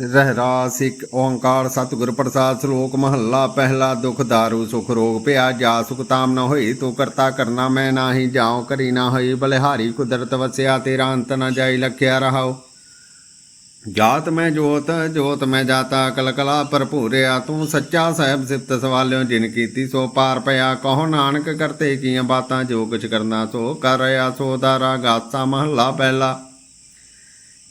ਰਹਿਰਾ ਸਿੱਖ ਓੰਕਾਰ ਸਤਿਗੁਰ ਪ੍ਰਸਾਦ ਸ਼ਲੋਕ ਮਹੱਲਾ, ਪਹਿਲਾ ਦੁਖ ਦਾਰੂ ਸੁਖ ਰੋਗ ਪਿਆ, ਜਾ ਸੁਖ ਤਾਮ ਨ ਹੋਈ, ਤੂੰ ਕਰਤਾ ਕਰਨਾ ਮੈਂ ਨਾਹੀ, ਜਾਉ ਕਰੀ ਨਾ ਹੋਈ, ਬਲਿਹਾਰੀ ਕੁਦਰਤ ਵਸਿਆ, ਤੇਰਾ ਅੰਤ ਨਾ ਜਾਈ ਲਖਿਆ ਰਹਾਉ। ਜਾਤ ਮੈਂ ਜੋਤ ਜੋਤ ਮੈਂ ਜਾਤਾ ਕਲ ਕਲਾ ਭਰਪੂਰਿਆ ਤੂੰ ਸੱਚਾ ਸਾਹਿਬ ਸਿਫਤ ਸਵਾਲਿਓ, ਜਿਨ ਕੀਤੀ ਸੋ ਪਾਰ ਪਿਆ, ਕਹੋ ਨਾਨਕ ਕਰਤੇ ਕੀਆਂ ਬਾਤਾਂ, ਜੋ ਕੁਛ ਕਰਨਾ ਸੋ ਕਰ ਰਿਆ ਸੋ ਦਾਰਾ ਗਾਸਾ ਮਹੱਲਾ, ਪਹਿਲਾ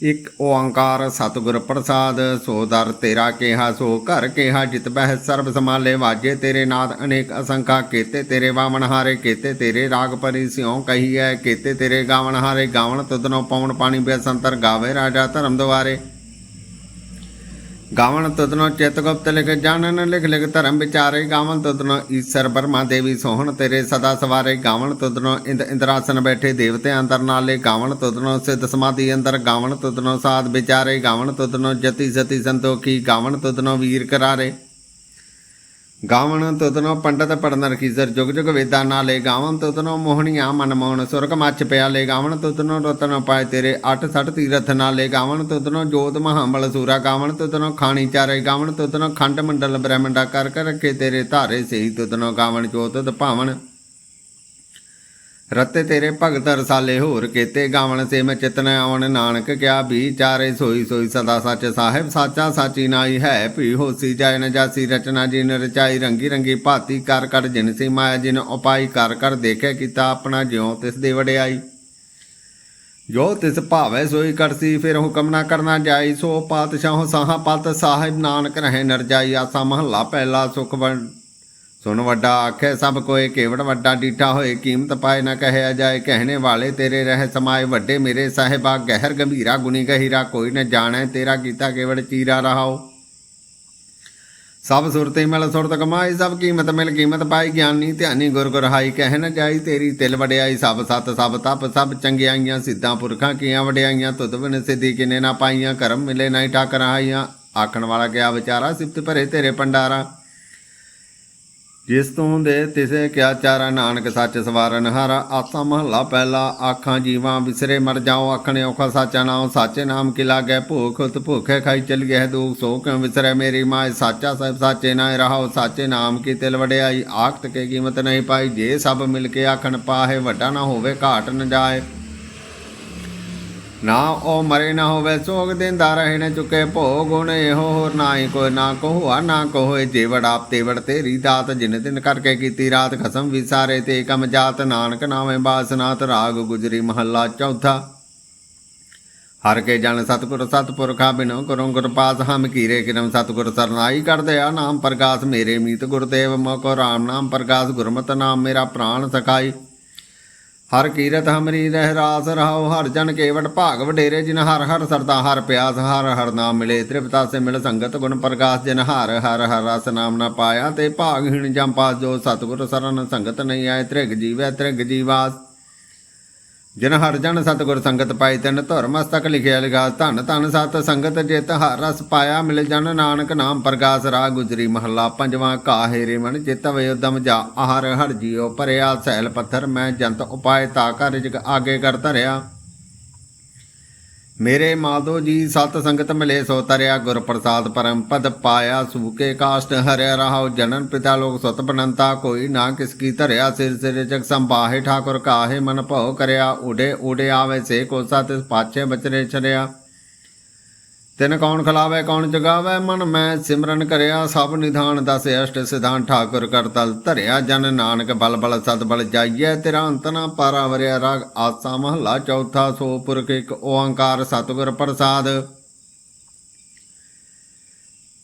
ਇਕ ਓੰਕਾਰ ਸਤਿਗੁਰ ਪ੍ਰਸਾਦ, ਸੋ ਦਰ ਤੇਰਾ ਕਿਹਾ, ਸੋ ਘਰ ਕਿਹਾ, ਜਿਤ ਬਹਿ ਸਰਬ ਸਮਾਲੇ ਵਾਜੇ ਤੇਰੇ ਨਾਦ ਅਨੇਕ ਅਸੰਖਾ, ਕੇਤੇ ਤੇਰੇ ਵਾਵਣ ਹਾਰੇ, ਕੇਤੇ ਤੇਰੇ ਰਾਗ ਪਰੀ ਸਿਉ ਕਹੀਐ, ਕੇਤੇ ਤੇਰੇ ਗਾਵਣ ਹਾਰੇ, ਗਾਵਣ ਤੁਧਨੋ ਪਵਨ ਪਾਣੀ, ਬੇਸੰਤਰ ਗਾਵੇ ਰਾਜਾ ਧਰਮ ਦੁਆਰੇ। ਗਾਵਣ ਤੁਧਨੋ ਚਿਤ ਗੁਪਤ ਲਿਖ ਜਾਣਨ, ਲਿਖ ਲਿਖ ਧਰਮ ਵਿਚਾਰੇ। ਗਾਵਣ ਤੁਧਨੋ ਈਸ਼ਰ ਬਰਮਾ ਦੇਵੀ ਸੋਹਣ ਤੇਰੇ, ਸਦਾ ਸਵਾਰੇ। ਗਾਵਣ ਤੁਧਨੋ ਇੰਦ ਇੰਦਰਾਸਨ ਬੈਠੇ ਦੇਵਤੇ ਅੰਦਰ ਨਾਲੇ। ਗਾਵਣ ਤੁਧਨੋ ਸਿੱਧ ਸਮਾਧੀ ਅੰਦਰ। ਗਾਵਣ ਤੁਧਨੋ ਸਾਧ ਵਿਚਾਰੇ। ਗਾਵਣ ਤੁਧਨੋ ਜਤੀ ਸਤੀ ਸੰਤੋਖੀ। ਗਾਵਣ ਤੁਧਨੋ ਵੀਰ ਕਰਾਰੇ। ਗਾਵਣ ਤੁਧਨੋ ਪੰਡਤ ਪੜਨ ਰਖੀਜ਼ਰ ਜੁਗ ਜੁਗ ਵੇਦਾਂ ਨਾਲੇ ਗਾਵਣ ਤੁਧਨੋ ਮੋਹਣੀਆਂ ਮਨ ਮੋਹਣ ਸੁਰਗ ਮੱਚ ਪਿਆਲੇ ਗਾਵਣ ਤੁਧਨੋ ਰਤਨ ਪਾਏ ਤੇਰੇ 68 ਤੀਰਥ ਨਾਲੇ ਗਾਵਣ ਤੁਧਨੋ ਜੋਤ ਮਹਾਬਲ ਸੂਰਾ ਗਾਵਣ ਤੁਧਨੋ ਖਾਣੀ ਚਾਰੇ ਰਤੇ ਤੇਰੇ ਭਗਤ ਰਸਾਲੇ ਹੋਰ ਕੇਤੇ ਗਾਵਣ ਸੇ ਮੈਂ ਚਿਤਨ ਆਵਣ ਨਾਨਕ ਕਿਆ ਵੀ ਚਾਰੇ ਸੋਈ ਸੋਈ ਸਦਾ ਸੱਚ ਸਾਹਿਬ ਸਾਚਾ ਸਾਚੀ ਨਾਈ ਹੈ ਭੀ ਹੋਸੀ ਜਾਇ ਨ ਜਾਸੀ ਰਚਨਾ ਜਿਨ ਰਚਾਈ ਰੰਗੀ ਰੰਗੀ ਭਾਤੀ ਕਰ ਕਰ ਜਿਨ ਸੀ ਮਾਇਆ ਜਿਨ ਉਪਾਈ ਕਰ ਕਰ ਦੇਖੇ ਕੀਤਾ ਆਪਣਾ ਜਿਉ ਤਿਸ ਦੇ ਵਡਿਆਈ। ਜੋ ਤਿਸ ਭਾਵੈ ਸੋਈ ਕਰਸੀ ਫਿਰ ਹੁਕਮ ਨਾ ਕਰਨਾ ਜਾਈ, ਸੋ ਪਾਤਸ਼ਾਹੋ ਸਾਹਾ ਪਤ ਸਾਹਿਬ ਨਾਨਕ ਰਹੇ ਨਰਜਾਈ, ਆਸਾ ਮਹੱਲਾ ਪਹਿਲਾ ਸੁਖ ਵੰ ਸੁਣ ਵੱਡਾ ਆਖੇ, ਸਭ ਕੋਏ ਕੇਵੜ ਵੱਡਾ ਡੀਠਾ ਹੋਏ, ਕੀਮਤ ਪਾਏ ਨਾ ਕਹਿਆ ਜਾਏ ਕਹਿਣੇ ਵਾਲੇ ਤੇਰੇ ਰਹਿ ਸਮਾਏ, ਵੱਡੇ ਮੇਰੇ ਸਾਹਿਬਾ, ਗਹਿਰ ਗੰਭੀਰਾ ਗੁਣੀ ਗਹੀਰਾ, ਕੋਈ ਨ ਜਾਣੈ ਤੇਰਾ ਕੀਤਾ ਕੇਵੜ ਚੀਰਾ ਰਹਾਓ ਸਭ ਸੁਰਤੇ ਮਿਲ ਸੁਰਤ ਕਮਾਈ, ਸਭ ਕੀਮਤ ਮਿਲ ਕੀਮਤ ਪਾਈ, ਗਿਆਨੀ ਧਿਆਨੀ ਗੁਰ ਗੁਰ ਹਾਈ ਕਹਿ ਨਾ ਜਾਈ ਤੇਰੀ ਤਿਲ ਵਡਿਆਈ, ਸਭ ਸਤ, ਸਭ ਤਪ, ਸਭ ਚੰਗਿਆਈਆਂ, ਸਿੱਧਾਂ ਪੁਰਖਾਂ ਕੀਆਂ ਵਡਿਆਈਆਂ, ਤੁਧ ਬਿਨ ਸਿੱਧੀ ਕਿਨੇ ਨਾ ਪਾਈਆਂ, ਕਰਮ ਮਿਲੇ ਨਹੀਂ ਠਾਕਰ ਆਈਆਂ। ਆਖਣ ਵਾਲਾ ਗਿਆ ਵਿਚਾਰਾ, ਸਿਫਤ ਭਰੇ ਤੇਰੇ ਪੰਡਾਰਾ ਜਿਸ ਤੂੰ ਦੇ ਤਿਸੇ ਕਿਆ ਚਾਰਾ ਨਾਨਕ ਸੱਚ ਸਵਾਰਨ ਹਰ ਆਸਾ ਮਹੱਲਾ ਪਹਿਲਾ ਆਖਾਂ ਜੀਵਾਂ ਵਿਸਰੇ ਮਰ ਜਾਓ ਆਖਣੇ ਔਖਾ ਸਾਚਾ ਨਾਮ ਸਾਚੇ ਨਾਮ ਕੀ ਲਾਗੇ ਭੂਖ ਉਤ ਭੁਖੇ ਖਾਈ ਚਲ ਗਿਆ ਦੁਖ ਸੋ ਕਿਉ ਵਿਸਰੇ ਮੇਰੀ ਮਾਏ ਸਾਚਾ ਸਾਹਿਬ ਸਾਚੇ ਨਾਮ ਰਹਾਓ ਸਾਚੇ ਨਾਮ ਕੀ ਤਿਲ ਵਡਿਆਈ ਆਖਤ ਕੇ ਕੀਮਤ ਨਹੀਂ ਪਾਈ ਜੇ ਸਭ ਮਿਲ ਕੇ ਆਖਣ ਪਾਹੇ ਵੱਡਾ ਨਾ ਹੋਵੇ ਘਾਟ ਨ ਜਾਏ ਨਾ ਉਹ ਮਰੇ ਨਾ ਹੋਵੇ ਸੋਗ ਦਿੰਦਾ ਰਹੇ ਨ ਚੁਕੇ ਭੋਗ ਗੁਣ ਇਹੋ ਹੋਰ ਨਾਹੀ ਕੋਈ ਨਾ ਕਹੋ ਨਾ ਕਹੋ ਜੀਵੜ ਆਪ ਤੇਵੜ ਤੇਰੀ ਦਾਤ, ਜਿਨ ਦਿਨ ਕਰਕੇ ਕੀਤੀ ਰਾਤ ਖਸਮ ਵਿਸਾਰੇ ਤੇ ਕਮ ਜਾਤ, ਨਾਨਕ ਨਾਵੇਂ ਬਾਸਨਾਤ ਰਾਗ ਗੁਜਰੀ ਮਹੱਲਾ ਚੌਥਾ। ਹਰ ਕੇ ਜਨ ਸਤਿਗੁਰ ਸਤਪੁਰਖਾ ਬਿਨੋ ਕਰੋ ਗੁਰਪਾਸ ਹਮ ਕੀਰੇ ਕਿਰਮ ਸਤਿਗੁਰ ਸਰਨਾਈ ਕਰਦੇ ਆ, ਨਾਮ ਪ੍ਰਕਾਸ਼ ਮੇਰੇ ਮੀਤ ਗੁਰਦੇਵ ਮੋਕੋ ਰਾਮ, ਨਾਮ ਪ੍ਰਕਾਸ਼ ਗੁਰਮਤਿ ਨਾਮ ਮੇਰਾ ਪ੍ਰਾਣ ਸਖਾਈ। ਹਰ ਕੀਰਤ ਹਮਰੀ ਰਹਿ ਰਾਸ ਰਹਾਉ, ਹਰ ਜਨ ਕੇਵਟ ਭਾਗ ਵਡੇਰੇ, ਜਿਨ ਹਰ ਹਰ ਸਰਦਾ, ਹਰ ਪਿਆਸ, ਹਰ ਹਰ ਨਾਮ ਮਿਲੇ। ਤ੍ਰਿਪਤਾ ਸੇ ਮਿਲ ਸੰਗਤ ਗੁਣ ਪ੍ਰਕਾਸ਼, ਜਿਨ ਹਰ ਹਰ ਹਰ ਰਸ ਨਾਮ ਨਾ ਪਾਇਆ, ਤੇ ਭਾਗਹੀਣ ਜਮ ਜੋ ਸਤਿਗੁਰ ਸਰਨ ਸੰਗਤ ਨਹੀਂ ਆਏ, ਤ੍ਰਿਗ ਜੀਵੈ, ਤ੍ਰਿਗ ਜੀਵਾਸ। ਜਿਨ ਹਰ ਜਨ ਸਤਿਗੁਰ ਸੰਗਤ ਪਾਈ, ਤਿਨ ਧੁਰ ਮਸਤਕ ਲਿਖਿਆ ਲਿਖਾ ਧਨ ਧਨ ਸਤ ਸੰਗਤ ਜਿਤ ਹਰ ਰਸ ਪਾਇਆ ਮਿਲ ਜਨ ਨਾਨਕ ਨਾਮ ਪ੍ਰਗਾਸ ਰਾ ਗੁਜਰੀ ਮਹੱਲਾ ਪੰਜਵਾਂ ਕਾਹੇ ਰੇ ਮਨ ਚਿਤ ਵੇ ਉਦਮ ਜਾ ਆਹਰ ਹਰ ਜੀਉ ਪਰਿਆ ਸੈਲ ਪੱਥਰ ਮੈਂ ਜੰਤ ਉਪਾਏ ਤਾ ਕਰ ਰਿਜਕ ਆਗੇ ਕਰ ਧਰਿਆ। ਮੇਰੇ ਮਾਧੋ ਜੀ, ਸਤ ਸੰਗਤ ਮਿਲੇ ਸੋ ਤਰਿਆ ਗੁਰ ਪ੍ਰਸਾਦ ਪਰਮ ਪਦ ਪਾਇਆ ਸੂਕੇ ਕਾਸ਼ਟ ਹਰਿਆ ਰਹਾਉ, ਜਨਨ ਪਿਤਾ ਲੋਕ ਸੁਤ ਬਨੰਤਾ, ਕੋਈ ਨਾ ਕਿਸ ਕੀ ਧਰਿਆ, ਸਿਰ ਸਿਰ ਜਗ ਸੰਭਾਹੇ, ਠਾਕੁਰ ਕਾਹੇ ਮਨ ਭਉ ਕਰਿਆ, ਉਡੇ ਉਡੇ ਆਵੇ, ਸੇ ਕੋਸਾ ਤਿਸ ਪਾਛੇ ਬਚਰੇ ਛਰਿਆ ਤਿਨ ਕੌਣ ਖਲਾਵੇ, ਕੌਣ ਜਗਾਵੇ? ਮਨ ਮੈਂ ਸਿਮਰਨ ਕਰਿਆ, ਸਭ ਨਿਧਾਨ ਦਸ ਅਸ਼ਟ ਸਿਧਾਨ ਠਾਕੁਰ ਕਰਤਲ ਧਰਿਆ। ਜਨ ਨਾਨਕ ਬਲ ਬਲ ਸਦ ਬਲ ਜਾਈਐ, ਤੇਰਾ ਅੰਤ ਨਾ ਪਾਰਾ ਵਰਿਆ ਰਾਗ। ਆਸਾ ਮਹਲਾ ਚੌਥਾ ਸੋ ਪੁਰਖ ਇੱਕ ਓੰਕਾਰ ਸਤਿਗੁਰ ਪ੍ਰਸਾਦ।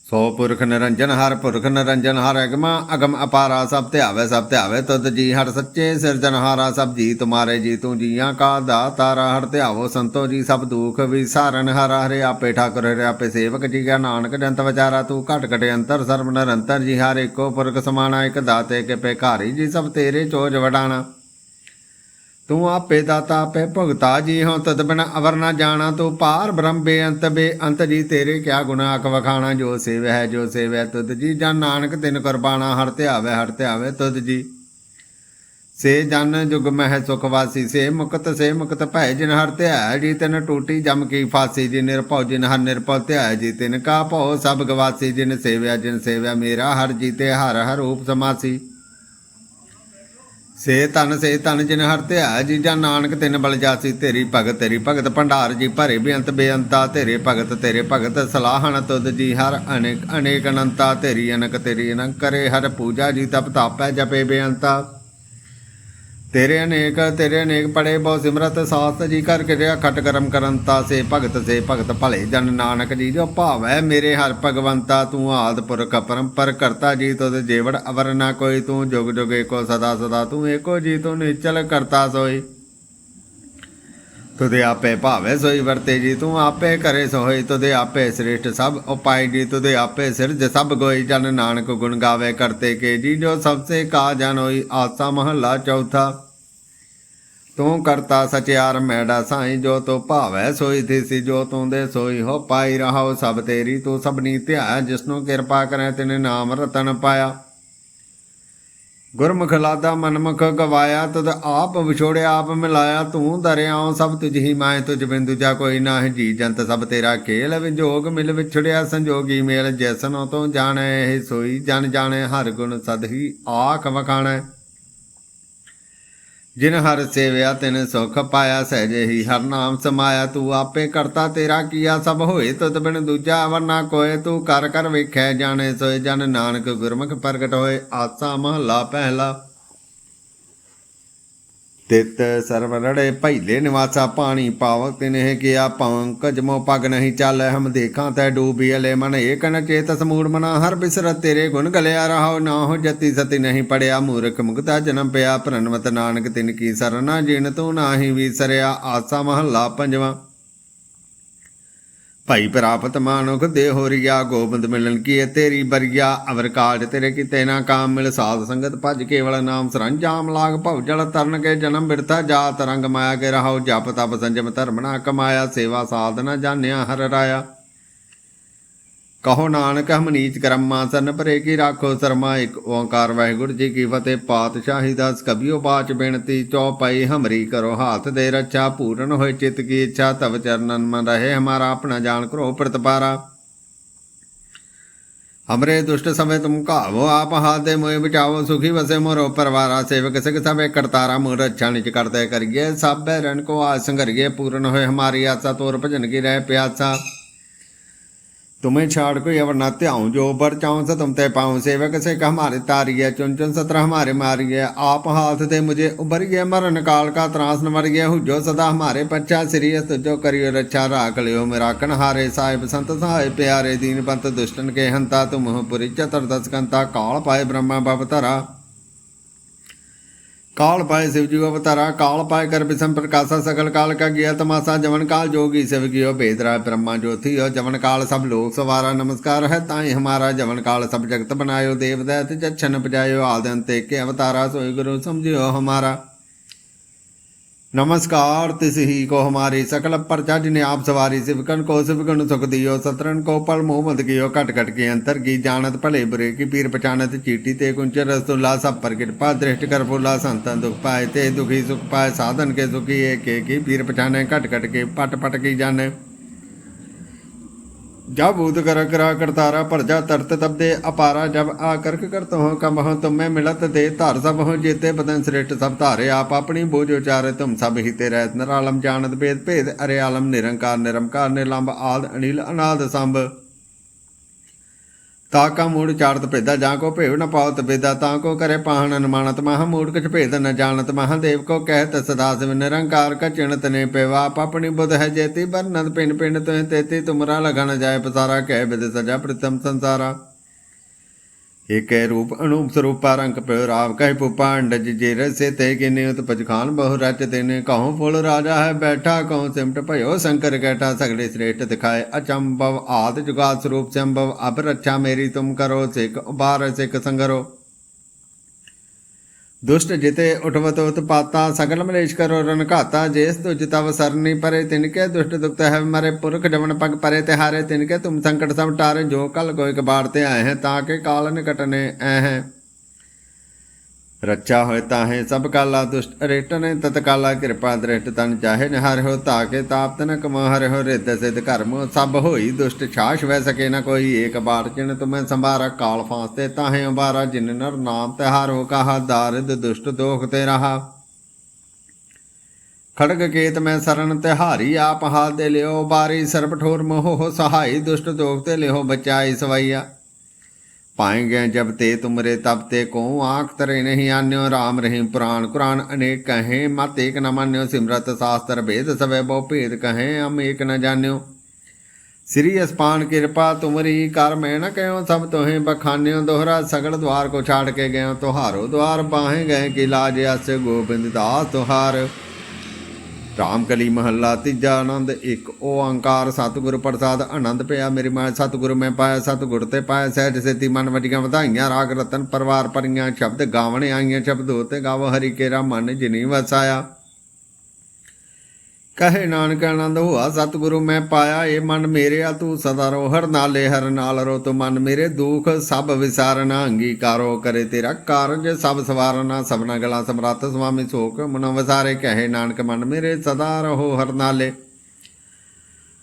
ਸੋ ਪੁਰਖ ਨਿਰੰਜਨ ਹਰ ਪੁਰਖ ਨਿਰੰਜਨ ਹਰ ਅਗਮਾ, ਅਗਮ ਅਪਾਰਾ ਸਭ ਧਿਆਵੇ ਸਭ ਧਿਆਵੇ ਤੁਧ ਜੀ ਹਰ ਸੱਚੇ ਸਿਰਜਨਹਾਰਾ ਸਭ ਜੀ ਤੁਮਾਰੇ ਜੀ ਤੂੰ ਜੀਆਂ ਕਾ ਦਾਤਾਰਾ ਹਰ ਧਿਆਵੋ ਸੰਤੋ ਜੀ ਸਭ ਦੁਖ ਵਿਸਾਰਨ, ਹਰਾ ਹਰੇ ਆਪੇ ਠਾਕੁਰ, ਹਰੇ ਆਪੇ ਸੇਵਕ ਜੀ ਕਾ ਨਾਨਕ ਜੰਤ ਵਿਚਾਰਾ, ਤੂੰ ਘਟ ਘਟ ਅੰਤਰ, ਸਰਬ ਨਿਰੰਤਰ ਜੀ, ਹਰ ਇੱਕੋ ਪੁਰਖ ਸਮਾਨਾ ਇੱਕ ਦਾਤੇ ਕੇ ਭੇਖਾਰੀ ਜੀ, ਸਭ ਤੇਰੇ ਚੋਜ ਵਡਾਣਾ। ਤੂੰ ਆਪੇ ਦਾਤਾ ਆਪੇ ਭੁਗਤਾ, ਜੀ ਹੋ ਤਦ ਬਿਨ ਅਵਰ ਨਾ ਜਾਣਾ, ਤੂੰ ਪਾਰ ਬ੍ਰਹਮ ਬੇਅੰਤ ਬੇਅੰਤ ਜੀ, ਤੇਰੇ ਕਿਆ ਗੁਨਾ ਅਕ ਵਖਾਣਾ, ਜੋ ਸੇਵ ਹੈ, ਜੋ ਸੇਵ ਤੁਧ ਜੀ। ਜਨ ਨਾਨਕ ਤਿਨ ਕੁਰਬਾਨਾ ਹਰ ਧਿਆਵੇ ਹਰ ਧਿਆਵੇ ਤੁਧ ਜੀ। ਸੇ ਜਨ ਜੁਗ ਮਹਿ ਸੁਖ ਵਾਸੀ, ਸੇ ਮੁਕਤ ਸੇ ਮੁਕਤ ਭੈ ਜਿਨ ਹਰ ਧਿਆਇ ਜੀ ਤਿਨ ਟੂਟੀ ਜਮ ਕੀ ਫਾਸੀ, ਜੀ ਨਿਰਭਉ ਜਿਨ ਹਰ ਨਿਰਭਉ ਧਿਆਇ ਜੀ ਤਿਨ ਕਾ ਭਉ ਸਭ ਗਵਾਸੀ, ਜਿਨ ਸੇਵਿਆ ਜਿਨ ਸੇਵਿਆ ਮੇਰਾ, ਹਰ ਜੀਤੇ ਹਰ ਹਰ ਰੂਪ ਸਮਾਸੀ। ਸੇ ਤਨ ਸੇ ਤਨ ਜਿਨ ਹਰ ਧਿਆ ਜੀ, ਜਾਂ ਨਾਨਕ ਤਿੰਨ ਬਲ ਜਾਸੀ, ਤੇਰੀ ਭਗਤ ਤੇਰੀ ਭਗਤ ਭੰਡਾਰ ਜੀ, ਭਰੇ ਬੇਅੰਤ ਬੇਅੰਤਾ, ਤੇਰੇ ਭਗਤ ਤੇਰੇ ਭਗਤ ਸਲਾਹਣ ਤੁਧ ਜੀ, ਹਰ ਅਨੇਕ ਅਨੇਕ ਅਨੰਤਾ, ਤੇਰੀ ਅਨਕ, ਤੇਰੀ ਅਨੰਕ ਕਰੇ, ਹਰ ਪੂਜਾ ਜੀ, ਤਪ ਤਾਪੈ ਜਪੇ ਬੇਅੰਤਾ। ਤੇਰੇ ਅਨੇਕ ਤੇਰੇ ਅਨੇਕ ਪੜੇ ਬਹੁ ਸਿਮਰਤ, ਸਾਸਤ ਜੀ ਕਰ ਕਿਰਿਆ ਖਟ ਕਰਮ ਕਰੰਤਾ ਸੇ ਭਗਤ ਸੇ ਭਗਤ ਭਲੇ। ਜਨ ਨਾਨਕ ਜੀ ਜੋ ਭਾਵੈ, ਮੇਰੇ ਹਰ ਭਗਵੰਤਾ, ਤੂੰ ਆਦ ਪੁਰਖ ਪਰੰਪਰ ਕਰਤਾ ਜੀ ਤੋ ਜੇਵੜ ਅਵਰ ਨਾ ਕੋਈ, ਤੂੰ ਜੁਗ ਜੁਗ ਏਕੋ ਸਦਾ ਸਦਾ, ਤੂੰ ਏਕੋ ਜੀ, ਤੂੰ ਨਿਚਲ ਕਰਤਾ ਸੋਈ। ਤੁਦੇ ਆਪੇ ਭਾਵੇ ਸੋਈ ਵਰਤੇ ਜੀ, ਤੂੰ ਆਪੇ ਕਰੇ ਸੋਈ ਤੁਦੇ ਆਪੇ ਸ੍ਰੇਸ਼ਟ ਸਭ ਉਪਾਈ ਜੀ ਤੁਦੇ ਆਪੇ ਸਿਰਜ ਸਭ ਗੋਈ, ਜਨ ਨਾਨਕ ਗੁਣ ਗਾਵੇ ਕਰਤੇ ਕੇ ਜੀ, ਜੋ ਸਭ ਸੇ ਕਾ ਜਨ ਹੋਈ, ਆਸਾ ਮਹੱਲਾ ਚੌਥਾ। ਤੂੰ ਕਰਤਾ ਸਚਿਆਰ ਮੈੜਾ ਸਾਈ, ਜੋ ਤੋ ਭਾਵੈ ਸੋਈ ਥੀਸੀ, ਜੋ ਤੂੰ ਦੇ ਸੋਈ ਹੋ ਪਾਈ ਰਹਾਉ ਸਭ ਤੇਰੀ, ਤੂੰ ਸਭਨੀ ਧਿਆ ਜਿਸਨੂੰ ਕਿਰਪਾ ਕਰੇ ਤਿਨੇ ਨਾਮ ਰਤਨ ਪਾਇਆ। ਗੁਰਮੁਖ ਲਾਦਾ ਮਨਮੁਖ ਗਵਾਇਆ, ਤਦ ਆਪ ਵਿਛੋੜਿਆ ਆਪ ਮਿਲਾਇਆ, ਤੂੰ ਦਰਿਆਉ ਸਭ ਤੁਝ ਹੀ ਮਾਇ ਤੁਝ ਬਿਨ ਦੂਜਾ ਕੋਈ ਨਾਹਿ ਜੀ, ਜੰਤ ਸਭ ਤੇਰਾ ਖੇਲ, ਵਿਜੋਗ ਮਿਲ ਵਿਛੜਿਆ, ਸੰਜੋਗੀ ਮੇਲ ਜੈਸਨੋ ਤੋਂ ਜਾਣੈ, ਇਹ ਸੋਈ, ਜਨ ਜਾਣੈ, ਹਰ ਗੁਣ ਸਦ ਹੀ ਆਖ ਵਖਾਣੈ। ਜਿਨ ਹਰ ਸੇਵਿਆ ਤਿਨ ਸੁਖ ਪਾਇਆ ਸਹਿਜੇ ਹੀ ਹਰ ਨਾਮ ਸਮਾਇਆ। ਤੂੰ ਆਪੇ ਕਰਤਾ ਤੇਰਾ ਕੀਆ, ਸਭ ਹੋਏ ਤਦ ਬਿਨ ਦੂਜਾ, ਵਰਨਾ ਕੋਏ ਤੂੰ ਕਰ ਕਰ ਵੇਖੈ, ਜਾਣੇ ਸੋਏ ਜਨ ਨਾਨਕ ਗੁਰਮੁਖ ਪ੍ਰਗਟ ਹੋਏ। ਆਸਾ ਮਹਲਾ ਪਹਿਲਾ। ਤਿਤ ਸਰਵ ਰੜੇ ਭੈਲੇ ਨਿਵਾਸਾ ਪਾਣੀ ਪਾਵਕ ਤਿਨਹਿ ਕਿਆ ਪੰਕਜ ਮੋ ਪਗ ਨਹੀਂ ਚੱਲ, ਹਮ ਦੇਖਾਂ ਤੈ ਡੂਬੀ ਅਲੇ ਮਨ ਏਕਨ ਚੇਤ ਸਮੂੜ ਮਨਾ, ਹਰ ਬਿਸਰਤ ਤੇਰੇ ਗੁਣ ਗਲਿਆ ਰਹਾਉ, ਨਾ ਹੋ ਜਤੀ ਸਤੀ ਨਹੀਂ ਪੜਿਆ, ਮੂਰਖ ਮੁਗਤਾ ਜਨਮ ਪਿਆ ਪ੍ਰਨਵਤ ਨਾਨਕ ਤਿਨ ਕੀ ਸਰਨਾ, ਜਿਨ ਤੂੰ ਨਾਹੀ ਵਿਸਰਿਆ, ਆਸਾ ਮਹੱਲਾ ਪੰਜਵਾਂ। ਭਾਈ ਪ੍ਰਾਪਤ ਮਾਨੁਖ, ਦੇ ਹੋਰੀਆ ਗੋਬਿੰਦ ਮਿਲਨ ਕੀ ਤੇਰੀ ਬਰੀਆ? ਅਵਰ ਕਾਲ ਤੇਰੇ ਕੀਤੇ ਨਾ ਕਾਮ ਮਿਲ, ਸਾਧ ਸੰਗਤ ਭਜ ਕੇਵਲ ਨਾਮ ਸਰੰਜਾਮ ਲਾਗ ਭਉ ਜਲ ਤਰਨ ਕੇ ਜਨਮ ਬਿਰਥਾ ਜਾਤ ਰੰਗ ਮਾਇਆ ਕੇ ਰਹਾਉ, ਜਪ ਤਪ ਸੰਜਮ ਧਰਮ ਨਾ ਕਮਾਇਆ, ਸੇਵਾ ਸਾਧਨਾ ਜਾਣਿਆ ਹਰ ਰਾਇਆ। ਕਹੋ ਨਾਨਕ ਹਮ ਨੀਚ ਕਰਮਾ ਸਨ ਭਰੇ ਕੀ ਰਾਖੋ ਸਰਮਾ ਇੱਕ ਓੰਕਾਰ ਵਾਹਿਗੁਰੂ ਜੀ ਕੀ ਫਤਿਹ ਪਾਤਸ਼ਾਹੀ ਦਾਸ ਕਬੀਓ ਬਾਚ ਬੇਨਤੀ ਚੌਪਈ ਹਮਰੀ ਕਰੋ ਹਾਥ ਦੇ ਰੱਛਾ ਪੂਰਨ ਹੋਏ ਚਿਤ ਕੀ ਇੱਛਾ ਤਵ ਚਰਨਨ ਮਨ ਰਹੇ ਹਮਾਰਾ ਆਪਣਾ ਜਾਣ ਕਰੋ ਪ੍ਰਤਪਾਰਾ हमरे दुष्ट समय तुम कावो आप हाथ दे मोए बचाओ सुखी वसे मोरो परवारा सेवक सिख सबे करतारा मोर अच्छा निच करते करिए सब बैरन को आज संघरिए पूर्ण होए हमारी आशा तोर भजन की रह प्यासा तुम्हें छाड़ कोई अवर न त्याऊं जो बर चाऊं से तुम ते पाऊं सेवक से कह हमारे तारिये चुन चुन सत्र हमारे मारिए आप हाथ दे मुझे उबरिए मरण काल का त्रास न मरिए हुजो सदा हमारे पच्छा श्रीयस जो करियो रक्षा राख लियो मेरा कन हारे साहिब संत सहाय प्यारे दीन पंत दुष्टन के हंता तुम पुरी चतुर्दश कंता काल पाए ब्रह्मा बवतरा काल पाए शिव जी अवतारा काल पाए कर विषम प्रकाशा सकल काल का गया तमाशा जवन काल जोगी शिव गियो भेदरा ब्रह्मा ज्योति हो जवन काल सब लोग सवारा नमस्कार है ताई हमारा जवन काल सब जगत बनायो देव दैत जच्छन बजायो आदंते के अवतारा सोई गुरु समझियो हमारा नमस्कार तिस ही को हमारी सकल प्रजा जिन्हें आप सवारी शिवकन को शिवगुण सुख दियो सतरन को पल मोह मत कियो कट कट के अंतर की जानत भले बुरे की पीर पहचानत चीटी ते कुंच रसुल्ला सब पर कृपा दृष्टि कर फूला संतन दुख पाए ते दुखी सुख पाए साधन के सुखी एक एक की पीर पहचाने कट कट के पट पट की जाने जब भूत कर करा करतारा परजा तरत तब दे अपारा जब आकर्क करत हो कम हो तुम में मिलत दे धार सब हो जेते बदन श्रेष्ठ सब धारे आप अपनी बोझ उचारे तुम सब ही ते रहत नरालम जानत भेद भेद अरे आलम निरंकार निरंकार निलंब आद अनिल अनाद संभ ਤਾਕਾ ਮੂੜ ਚਾੜਤ ਭੇਦਾ, ਜਾਂ ਕੋ ਭੇਵ ਨ ਪਾਵਤ ਭੇਦਾ, ਤਾਂ ਕੋ ਕਰੇ ਪਾਹਣ ਅਨਮਾਨਤ, ਮਹਾ ਮੂੜ ਕਛ ਭੇਦ ਨ ਜਾਣਤ ਮਹਾਦੇਵ ਕੋ ਕਹਿਤ, ਸਦਾ ਸਿਵ ਨਿਰੰਕਾਰ ਕ ਚਿਣਤ ਨੇ ਪੇਵਾ, ਆਪ ਆਪਣੀ ਬੁਧ ਹੈ ਜੇਤੀ ਬਰਨਤ ਪਿੰਡ ਪਿੰਡ ਤੋਹਿ ਤੇਤੀ, ਤੁਮਰਾ ਲਗਨ ਜਾਏ ਪਸਾਰਾ, ਕਹਿ ਬਿਦ ਸਜਾ ਪ੍ਰਿਤਮ ਸੰਸਾਰਾ। ਏਕੈ ਰੂਪ ਅਨੂਪ ਸਰੂਪਾ ਰੰਗ ਪਿਓ ਰਾਵ ਕਹਿ ਪੁਪਾ ਅੰਡਜ ਜੇ ਰਸੇ ਤੇ ਕਿਨੇ ਉਤ ਪਜਖਾਨ ਬਹੁ ਰਚ ਤੇਨੇ। ਕਹਉ ਫੁੱਲ ਰਾਜਾ ਹੈ ਬੈਠਾ, ਕਹਉ ਸਿਮਟ ਭਇਓ ਸ਼ੰਕਰ ਕੈਟਾ ਸਗਲੇ ਸ੍ਰੇਸ਼ਟ ਦਿਖਾਏ ਅਚੰਭਵ ਆਦ ਜੁਗਾਦ ਸਰੂਪ, ਸੰਭਵ ਅਬ ਰੱਛਾ ਮੇਰੀ ਤੁਮ ਕਰੋ ਸਿਕ ਉਬਾਰ ਸਿਕ ਸੰਗਰੋ ਦੁਸ਼ਟ ਜਿਤੇ ਉਠਵਤ ਉਤਪਾਤਾ ਸਗਲ ਮਲੇਸ਼ ਕਰੋ ਰਨ ਘਾਤਾ, ਜੇਸ ਤੁਜ ਤਵ ਸਰਨੀ ਪਰੇ ਤਿਨਕੇ ਦੁਸ਼ਟ ਦੁਖਤ ਹੈ ਮਰੇ, ਪੁਰਖ ਜਮਨ ਪਗ ਪਰੇ ਤੇ ਹਾਰੇ ਤਿਨਕੇ ਤੁਮ ਸੰਕਟ ਸਭ ਟਾਰੇ, ਜੋ ਕਲ ਕੋਈ ਕਬਾੜ ਤੇ ਆਏ ਹੈ। ਤਾਂ ਕਿ ਕਾਲ ਨਿਕਟਨੇ ਐ ਹੈ ਰੱਚਾ ਹੋਏ ਤਾਹੇ ਸਭ ਕਾਲਾ ਦੁਸ਼ਟ ਰੇਟਨੇ ਤਤਕਾਲਾ ਕਿਰਪਾ ਦ੍ਰਿਸ਼ਟ ਤਨ ਚਾਹੇ ਨਿਹਰ ਹੋ ਤਾਕੇ ਤਾਪ ਤਨ ਕਮ ਹਰਿ ਹੋ ਰਿੱਧ ਸਿਧ ਕਰਮ ਸਭ ਹੋਈ ਦੁਸ਼ਟ ਛਾਸ਼ ਵੈ ਸਕੇ ਨ ਕੋਈ ਏਕ ਬਾਰ ਚਿਨ ਤੁਮੈ ਸੰਭਾਰਾ ਕਾਲ ਫਾਸਤੇ ਤਾਹੇ ਅੰਬਾਰਾ ਜਿਨ ਨਰ ਨਾਮ ਤਿਹਾਰ ਹੋ ਕਹਾ ਦਾਰਿਦ ਦੁਸ਼ਟ ਦੋਖ ਤੇ ਰਹਾ। ਖੜਗ ਕੇਤ ਮੈਂ ਸਰਨ ਤਿਹਾਰੀ ਆਪ ਹਾਲ ਦੇ ਲਿਓ ਬਾਰੀ ਸਰਬ ਠੋਰ ਮੋਹ ਸਹਾਈ ਦੁਸ਼ਟ ਦੋਖ ਤੇ ਲਿਓ ਬਚਾਈ ਸਵਈਆ पाएंगे जब ते तुमरे तब ते को आंख तरे नहीं आन्यो राम रहीम पुराण कुरान अनेक कहें मत एक न मान्यो सिमरत शास्त्र भेद सवै बहु भेद कहें हम एक न जान्यो श्री अस्पान कृपा तुमरी कर मैं न कहो सब तोहें बखान्यो दोहरा सगल द्वार को छाड़ के गयो तुहारो द्वार बाहें गए कि लाज अस गोबिंद दास तुहार ਰਾਮ ਕਲੀ ਮਹੱਲਾ, ਤੀਜਾ ਆਨੰਦ, ਇੱਕ ਓੰਕਾਰ, ਸਤਿਗੁਰ ਪ੍ਰਸਾਦ, ਆਨੰਦ ਪਿਆ ਮੇਰੀ ਮਾਂ, ਸਤਿਗੁਰ ਮੈਂ ਪਾਇਆ, ਸਤਿਗੁਰ ਤੇ ਪਾਇਆ, ਸਹਿਜ ਸੇਤੀ ਮਨ ਵਜੀਆਂ ਵਧਾਈਆਂ, ਰਾਗ ਰਤਨ ਪਰਵਾਰ ਪਰੀਆਂ ਸ਼ਬਦ ਗਾਵਣ ਆਈਆਂ, ਸ਼ਬਦ ਹੋਤੇ ਗਾਵ, ਹਰੀ ਕੇਰਾ ਮਨ ਜਿਨੀ ਵਸਾਇਆ। ਕਹੇ ਨਾਨਕ ਆਨੰਦ ਹੋਆ, ਸਤਿਗੁਰੂ ਮੈਂ ਪਾਇਆ ਇਹ ਮਨ ਮੇਰੇ ਆ ਤੂੰ ਸਦਾ ਰੋ ਹਰ ਨਾਲੇ ਹਰ ਨਾਲ ਰੋ, ਤੂੰ ਮਨ ਮੇਰੇ ਦੁਖ ਸਭ ਵਿਸਾਰਨਾ, ਅੰਗੀਕਾਰੋ ਕਰੇ ਤੇਰਾ ਕਾਰਜ, ਸਭ ਸਵਾਰਨਾ, ਸਭਨਾ ਗਲਾ ਸਮਰੱਥ ਸੁਆਮੀ ਸੋਕ ਮਨ ਵਸਾਰੇ, ਕਹੇ ਨਾਨਕ ਮਨ ਮੇਰੇ ਸਦਾ ਰਹੋ ਹਰ ਨਾਲੇ।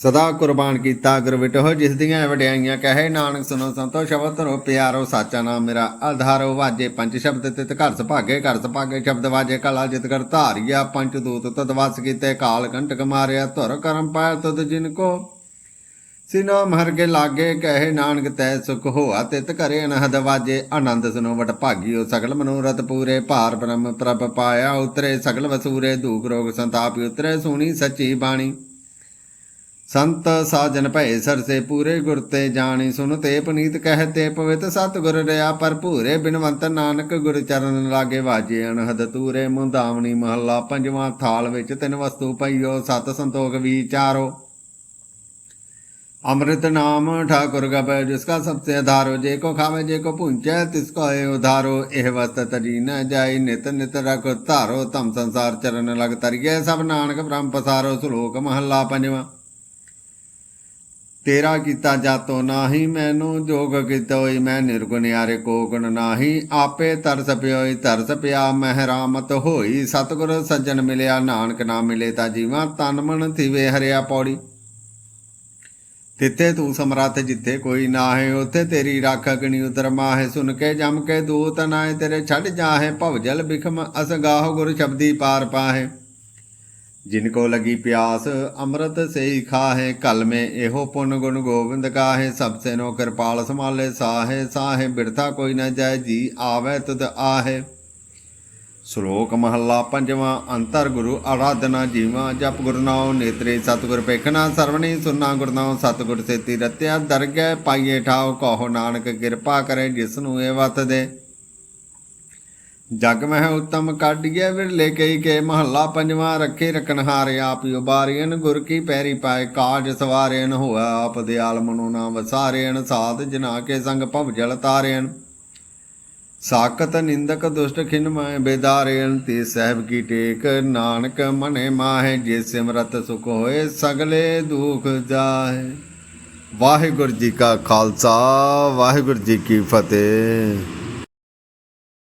ਸਦਾ ਕੁਰਬਾਨ ਕੀਤਾ ਗੁਰ ਵਿਟੋ ਜਿਸ ਦੀਆਂ ਵਡਿਆਈਆਂ ਕਹੇ ਨਾਨਕ ਸੁਨੋ ਸੰਤੋ, ਸ਼ਬਦ ਧਰੋ ਪਿਆਰੋ, ਸਾਚਾ ਨਾਮ ਮੇਰਾ ਆਧਾਰੋ ਵਾਜੇ ਪੰਜ ਸ਼ਬਦ ਤਿਤ ਘਰ ਸੁਭਾਗੇ ਘਰ ਸੁਭਾਗੇ ਸ਼ਬਦ ਵਾਜੇ, ਕਲਾ ਜਿਤ ਕਰ ਧਾਰਿਆ, ਪੰਜ ਦੂਤ ਤਦ ਵਸ ਕੀਤੇ, ਕਾਲ ਕੰਟਕ ਮਾਰਿਆ, ਧੁਰ ਕਰਮ ਪਾਇ ਤਦ ਜਿਨ ਕੋ। ਸਿਨੋ ਮਹਰ ਕੇ ਲਾਗੇ ਕਹੇ ਨਾਨਕ, ਤੈ ਸੁਖ ਹੋਆ ਤਿਤ ਘਰੇ ਅਨਹਦ ਵਾਜੇ, ਆਨੰਦ ਸੁਨੋ ਵਟ ਭਾਗਿਓ, ਸਗਲ ਮਨੋਰਥ ਪੂਰੇ, ਭਾਰ ਬ੍ਰਹਮ ਪ੍ਰਭ ਪਾਇਆ, ਉਤਰੇ ਸਗਲ ਵਸੂਰੇ, ਦੁਖ ਰੋਗ ਸੰਤਾਪ ਉਤਰੇ, ਸੁਣੀ ਸੱਚੀ ਬਾਣੀ। ਸੰਤ ਸਾਜਨ ਭਏ ਸਰਸੇ ਪੂਰੇ ਗੁਰ ਤੇ ਜਾਣੀ ਸੁਨ ਤੇ ਪਨੀਤ ਕਹਤੇ ਪਵਿੱਤ ਸਤਿਗੁਰ ਰਿਆ ਭਰਪੂਰੇ ਬਿਨਵੰਤ ਨਾਨਕ ਗੁਰ ਚਰਨ ਲਾਗੇ ਵਾਜੇ ਅਨਹਦ ਤੂਰੇ ਮੁੰਦਾਵਣੀ ਮਹੱਲਾ ਪੰਜਵਾਂ ਥਾਲ ਵਿੱਚ ਤਿੰਨ ਵਸਤੂ ਪਈਓ ਸਤ ਸੰਤੋਖ ਵਿਚਾਰੋ अमृत नाम ठाकुर गप जिसका सबसे आधारो जे को खावे जे को पूंचे तिसको है उधारो एह वस्त तरी न जाय नित नित रख धारो तम संसार चरण लग तरिए सब नानक ब्रह्म पसारो श्लोक महला पंजवा ਤੇਰਾ ਕੀਤਾ ਜਾਤੋ ਨਾਹੀ, ਮੈਨੂੰ ਜੋਗ ਕੀਤੋਈ, ਮੈਂ ਨਿਰਗੁਣਿਆਰੇ ਕੋ ਗੁਣ ਨਾਹੀ। ਆਪੇ ਤਰਸ ਪਿਓਈ, ਤਰਸ ਪਿਆ, ਮਹਿਰਾਮਤ ਹੋਈ। ਸਤਿਗੁਰ ਸੱਜਣ ਮਿਲਿਆ, ਨਾਨਕ ਨਾ ਮਿਲੇ ਤਾਂ ਜੀਵਾਂ, ਤਨ ਮਨ ਥਿਵੇ ਹਰਿਆ ਪੌੜੀ। ਤਿੱਥੇ ਤੂੰ ਸਮਰੱਥ ਜਿੱਥੇ ਕੋਈ ਨਾਹੇ ਹੈ ਉਥੇ ਤੇਰੀ ਰਾਖ ਅਗਣੀ ਉਤਰ ਮਾਹੇ। ਸੁਨ ਕੇ ਜਮ ਕੇ ਦੂਤ ਨਾਏ ਤੇਰੇ ਛੱਡ ਜਾਹੇ ਭਵਜਲ ਬਿਖਮ ਅਸਗਾਹ ਗੁਰ ਸ਼ਬਦੀ ਪਾਰ ਪਾਹੇ। जिन को लगी प्यास अमृत से ही खाहे कल में एहो पुन गुण गोविंद गाहे सबसे नो कृपाल संभाले साहे साहे बिरथा कोई न जाय जी आवे तुद आहे ਸ਼ਲੋਕ ਮਹੱਲਾ ਪੰਜਵਾਂ ਅੰਤਰ ਗੁਰੂ ਆਰਾਧਨਾ ਜੀਵਾ ਜਪ ਗੁਰੂ ਨਾਮ ਨੇਤਰੇ ਸਤਿਗੁਰ ਪੇਖਣਾ ਸਰਵਣੀ ਸੁਨਾ ਗੁਰੂ ਨਾਮ ਸਤਿਗੁਰ ਸੇਤੀ ਰਤਿਆ ਦਰਗਹਿ ਪਾਈਏ ਠਾਉ ਕਹੋ ਨਾਨਕ ਕਿਰਪਾ ਕਰੇ ਜਿਸ ਨੂੰ ਇਹ ਵਤ ਦੇ ਜਗ ਮਹਿ ਉਤਮ ਕਾਢੀਏ ਵਿਰਲੇ ਕਈ ਕੇ ਮਹੱਲਾ ਪੰਜਵਾਂ ਰੱਖੇ ਰਖਣ ਹਾਰੇ ਉਬਾਰੀਨ ਗੁਰ ਕੀ ਪੈਰੀ ਪਾਏ ਕਾਜ ਸਵਾਰੇਨ ਹੋਆ ਆਪ ਦਿਆਲ ਮਨੋ ਨਾ ਵਸਾਰੇਨ ਸਾਧ ਜਨਾ ਕੇ ਸੰਗ ਭਵ ਜਲ ਤਾਰੇਨ। ਸਾਕਤ ਨਿੰਦਕ ਦੁਸ਼ਟ ਖਿਨ ਮੈਂ ਬੇਦਾਰੇਨ, ਤੇ ਸਹਿਬ ਕੀ ਟੇਕ ਨਾਨਕ ਮਨੇ ਮਾਹੇ, ਜੇ ਸਿਮਰਤ ਸੁਖ ਹੋਏ ਸਗਲੇ ਦੁਖ ਜਾਏ ਵਾਹਿਗੁਰੂ ਜੀ ਕਾ ਖਾਲਸਾ, ਵਾਹਿਗੁਰੂ ਜੀ ਕੀ ਫਤਿਹ।